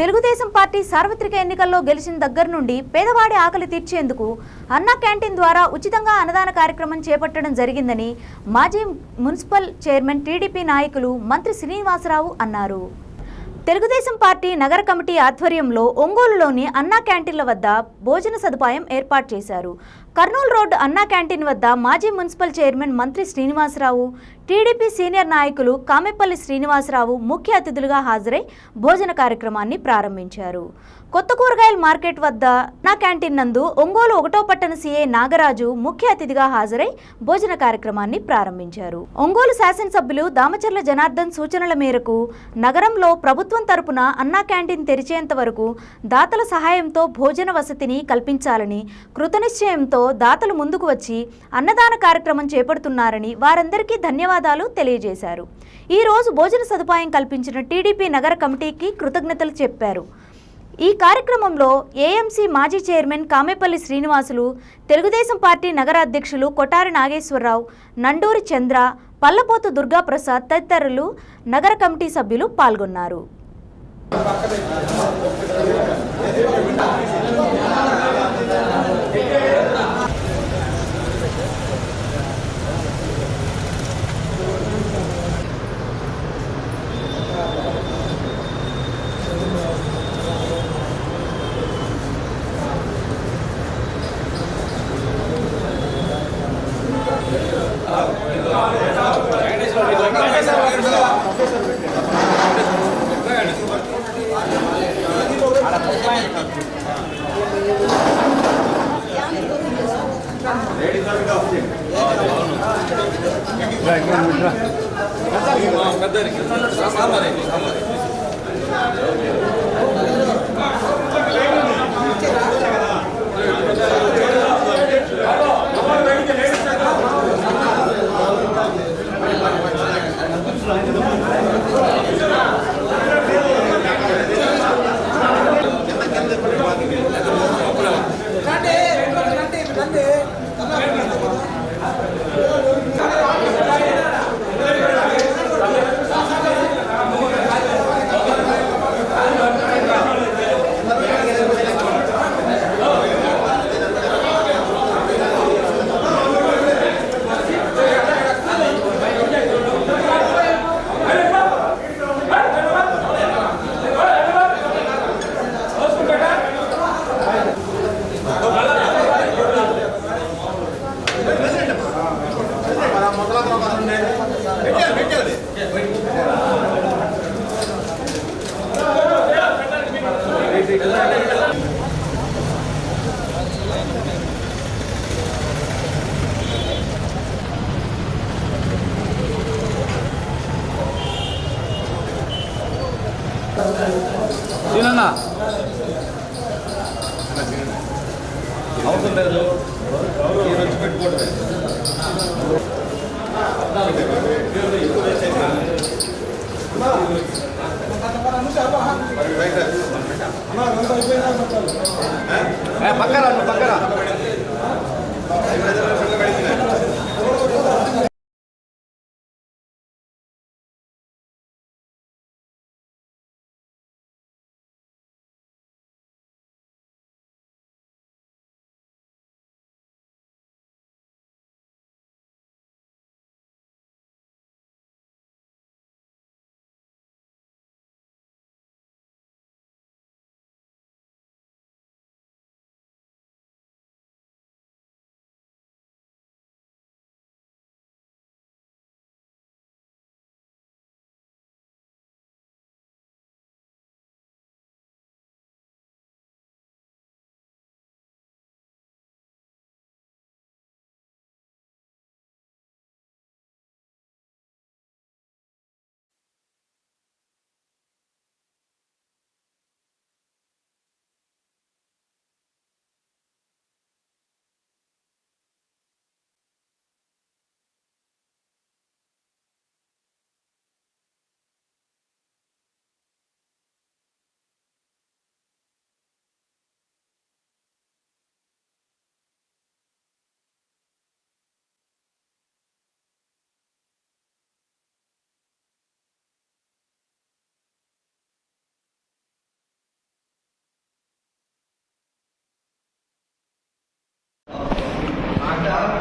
Telugu Desam party సార్వత్రిక ఎన్నికల్లో గెలిచిన దగ్గర నుండి పేదవాడి ఆకలి తీర్చేందుకు అన్నా క్యాంటీన్ ద్వారా ఉచితంగా అన్నదాన కార్యక్రమం చేపట్టడం జరిగిందని మాజీ మున్సిపల్ చైర్మన్ టీడీపీ నాయకులు మంత్రి శ్రీనివాసరావు అన్నారు. తెలుగుదేశం పార్టీ నగర కమిటీ ఆధ్వర్యంలో ఒంగోలులోని అన్నా క్యాంటీన్ల వద్ద భోజన సదుపాయం ఏర్పాటు చేశారు. కర్నూలు రోడ్డు అన్నా క్యాంటీన్ వద్ద మాజీ మున్సిపల్ చైర్మన్ మంత్రి శ్రీనివాసరావు టీడీపీ సీనియర్ నాయకులు కామెపల్లి శ్రీనివాసరావు ముఖ్య అతిథులుగా హాజరై భోజన కార్యక్రమాన్ని ప్రారంభించారు. కొత్త కూరగాయల మార్కెట్ వద్ద నా క్యాంటీన్ నందు ఒంగోలు ఒకటో పట్టణ సీఏ నాగరాజు ముఖ్య అతిథిగా హాజరై భోజన కార్యక్రమాన్ని ప్రారంభించారు. ఒంగోలు శాసనసభ్యులు దామచర్ల జనార్దన్ సూచనల మేరకు నగరంలో ప్రభుత్వం తరపున అన్నా క్యాంటీన్ తెరిచేంత వరకు దాతల సహాయంతో భోజన వసతిని కల్పించాలని కృతనిశ్చయంతో దాతలు ముందుకు వచ్చి అన్నదాన కార్యక్రమం చేపడుతున్నారని వారందరికీ ధన్యవాదాలు తెలియజేశారు. ఈరోజు భోజన సదుపాయం కల్పించిన టీడీపీ నగర కమిటీకి కృతజ్ఞతలు చెప్పారు. ఈ కార్యక్రమంలో ఏఎంసీ మాజీ చైర్మన్ కామేపల్లి శ్రీనివాసులు తెలుగుదేశం పార్టీ నగర అధ్యక్షులు కొటారి నాగేశ్వరరావు నండూరి చంద్ర పల్లపోతు దుర్గాప్రసాద్ తదితరులు నగర కమిటీ సభ్యులు పాల్గొన్నారు. పెద్ద తినన్నా అవసరం లేదు. ఈ వచ్చి పెట్టుకోవడమే పక్కరా నువ్వు పక్కరా.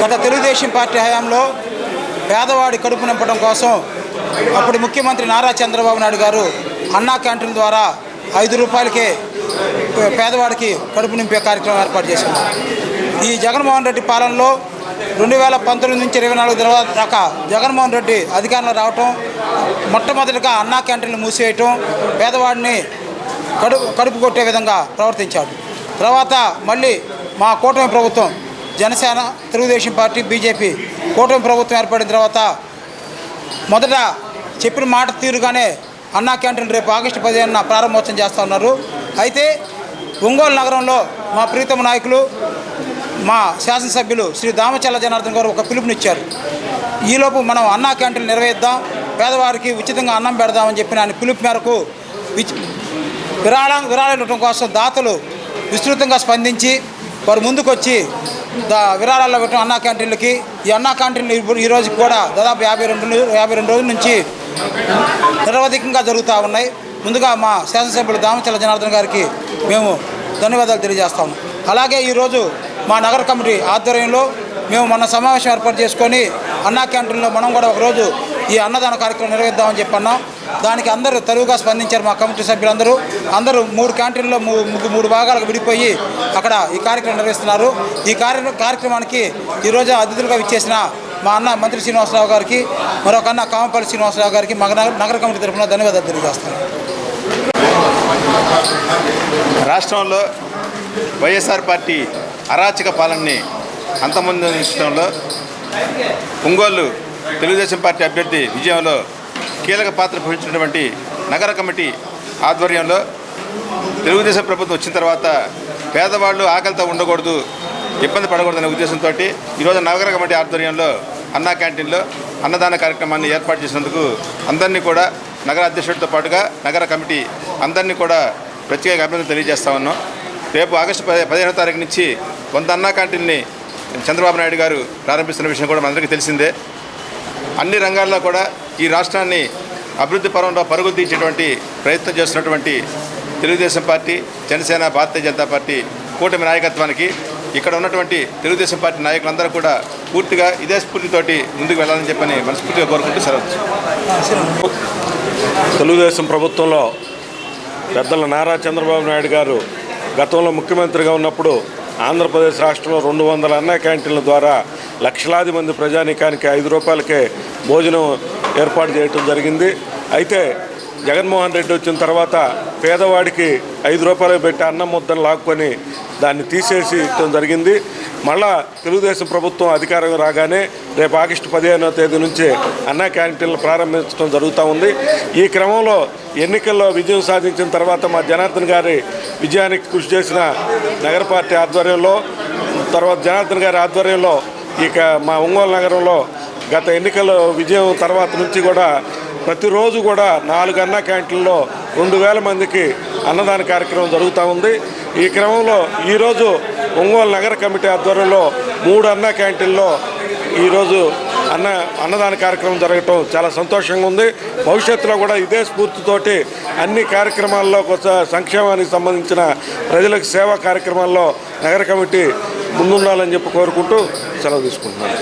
గత తెలుగుదేశం పార్టీ హయాంలో పేదవాడి కడుపు నింపడం కోసం అప్పుడు ముఖ్యమంత్రి నారా చంద్రబాబు నాయుడు గారు అన్నా క్యాంటీన్ ద్వారా ఐదు రూపాయలకే పేదవాడికి కడుపు నింపే కార్యక్రమం ఏర్పాటు చేశారు ఈ జగన్మోహన్ రెడ్డి పాలనలో రెండు వేల పంతొమ్మిది నుంచి ఇరవై నాలుగు తర్వాత దాకా జగన్మోహన్ రెడ్డి అధికారంలో రావటం మొట్టమొదటిగా అన్నా క్యాంటీన్లు మూసివేయటం పేదవాడిని కడుపు కడుపు కొట్టే విధంగా ప్రవర్తించాడు తర్వాత మళ్ళీ మా కూటమి ప్రభుత్వం జనసేన తెలుగుదేశం పార్టీ బీజేపీ కూటమి ప్రభుత్వం ఏర్పడిన తర్వాత మొదట చెప్పిన మాట తీరుగానే అన్నా క్యాంటీన్ రేపు ఆగస్టు పదిహేనున ప్రారంభోత్సవం చేస్తూ ఉన్నారు. అయితే ఒంగోలు నగరంలో మా ప్రీతమ నాయకులు మా శాసనసభ్యులు శ్రీ దామచల్ల జనార్దన్ గారు ఒక పిలుపునిచ్చారు. ఈలోపు మనం అన్నా క్యాంటీన్ నిర్వహిద్దాం పేదవారికి ఉచితంగా అన్నం పెడదామని చెప్పిన ఆయన పిలుపు మేరకు విచ్- విరాళం విరాళం ఇవ్వడం కోసం దాతలు విస్తృతంగా స్పందించి వారు ముందుకొచ్చి దా పెట్టిన అన్నా క్యాంటీన్లకి ఈ అన్నా క్యాంటీన్లు ఇప్పుడు ఈ రోజుకి కూడా దాదాపు యాభై రెండు యాభై రెండు రోజుల నుంచి నిరవధికంగా జరుగుతూ ఉన్నాయి. ముందుగా మా శాసనసభ్యులు దామచల జనార్దన్ గారికి మేము ధన్యవాదాలు తెలియజేస్తాము. అలాగే ఈరోజు మా నగర కమిటీ ఆధ్వర్యంలో మేము మన సమావేశం ఏర్పాటు చేసుకొని అన్నా క్యాంటీన్లో మనం కూడా ఒకరోజు ఈ అన్నదాన కార్యక్రమం నిర్వహిద్దామని చెప్పన్నాం. దానికి అందరూ తరువుగా స్పందించారు మా కమిటీ సభ్యులందరూ. అందరూ మూడు క్యాంటీన్లో మూడు మూడు భాగాలకు విడిపోయి అక్కడ ఈ కార్యక్రమం నిర్వహిస్తున్నారు. ఈ కార్య కార్యక్రమానికి ఈరోజు అతిథులుగా విచ్చేసిన మా అన్న మంత్రి శ్రీనివాసరావు గారికి మరొక అన్న కామపల్లి శ్రీనివాసరావు గారికి మా నగర కమిటీ తరఫున ధన్యవాదాలు తెలియజేస్తాను రాష్ట్రంలో వైఎస్ఆర్ పార్టీ అరాచక పాలనని అంతమొందించడంలో ఒంగోలు తెలుగుదేశం పార్టీ అభ్యర్థి విజయంలో కీలక పాత్ర పోషించినటువంటి నగర కమిటీ ఆధ్వర్యంలో తెలుగుదేశం ప్రభుత్వం వచ్చిన తర్వాత పేదవాళ్ళు ఆకలితో ఉండకూడదు ఇబ్బంది పడకూడదనే ఉద్దేశంతో ఈరోజు నగర కమిటీ ఆధ్వర్యంలో అన్నా క్యాంటీన్లో అన్నదాన కార్యక్రమాన్ని ఏర్పాటు చేసినందుకు అందరినీ కూడా నగర అధ్యక్షుడితో పాటుగా నగర కమిటీ అందరినీ కూడా ప్రత్యేక అభినందన తెలియజేస్తా ఉన్నాం. రేపు ఆగస్టు పది పదిహేనో తారీఖు నుంచి వంద అన్నా క్యాంటీన్ని చంద్రబాబు నాయుడు గారు ప్రారంభిస్తున్న విషయం కూడా మనందరికీ తెలిసిందే. అన్ని రంగాల్లో కూడా ఈ రాష్ట్రాన్ని అభివృద్ధి పరంలో పరుగులు తీసేటువంటి ప్రయత్నం చేస్తున్నటువంటి తెలుగుదేశం పార్టీ జనసేన భారతీయ జనతా పార్టీ కూటమి నాయకత్వానికి ఇక్కడ ఉన్నటువంటి తెలుగుదేశం పార్టీ నాయకులందరూ కూడా పూర్తిగా ఇదే స్ఫూర్తితోటి ముందుకు వెళ్ళాలని చెప్పని మనస్ఫూర్తిగా కోరుకుంటూ సెలవు తెలుగుదేశం ప్రభుత్వంలో పెద్దల నారా చంద్రబాబు నాయుడు గారు గతంలో ముఖ్యమంత్రిగా ఉన్నప్పుడు ఆంధ్రప్రదేశ్ రాష్ట్రంలో రెండు వందల అన్న క్యాంటీన్ల ద్వారా లక్షలాది మంది ప్రజానీకానికి ఐదు రూపాయలకే భోజనం ఏర్పాటు చేయటం జరిగింది. అయితే జగన్మోహన్ రెడ్డి వచ్చిన తర్వాత పేదవాడికి ఐదు రూపాయలు పెట్టి అన్నం ముద్దను లాక్కొని దాన్ని తీసేసి ఇవ్వడం జరిగింది. మళ్ళా తెలుగుదేశం ప్రభుత్వం అధికారం రాగానే రేపు ఆగస్టు పదిహేనవ తేదీ నుంచి అన్నా క్యాంటీన్లు ప్రారంభించడం జరుగుతూ ఉంది. ఈ క్రమంలో ఎన్నికల్లో విజయం సాధించిన తర్వాత మా జనార్దన్ గారి విజయానికి కృషి చేసిన నగర పార్టీ ఆధ్వర్యంలో తర్వాత జనార్దన్ గారి ఆధ్వర్యంలో ఇక మా ఒంగోలు నగరంలో గత ఎన్నికల విజయం తర్వాత నుంచి కూడా ప్రతిరోజు కూడా నాలుగు అన్న క్యాంటీన్లో రెండు వేల మందికి అన్నదాన కార్యక్రమం జరుగుతూ ఉంది. ఈ క్రమంలో ఈరోజు ఒంగోలు నగర కమిటీ ఆధ్వర్యంలో మూడు అన్న క్యాంటీన్లో ఈరోజు అన్న అన్నదాన కార్యక్రమం జరగటం చాలా సంతోషంగా ఉంది. భవిష్యత్తులో కూడా ఇదే స్ఫూర్తితోటి అన్ని కార్యక్రమాల్లో కొత్త సంక్షేమానికి సంబంధించిన ప్రజలకు సేవా కార్యక్రమాల్లో నగర కమిటీ ముందుండాలని చెప్పి కోరుకుంటూ సెలవు తీసుకుంటున్నాను.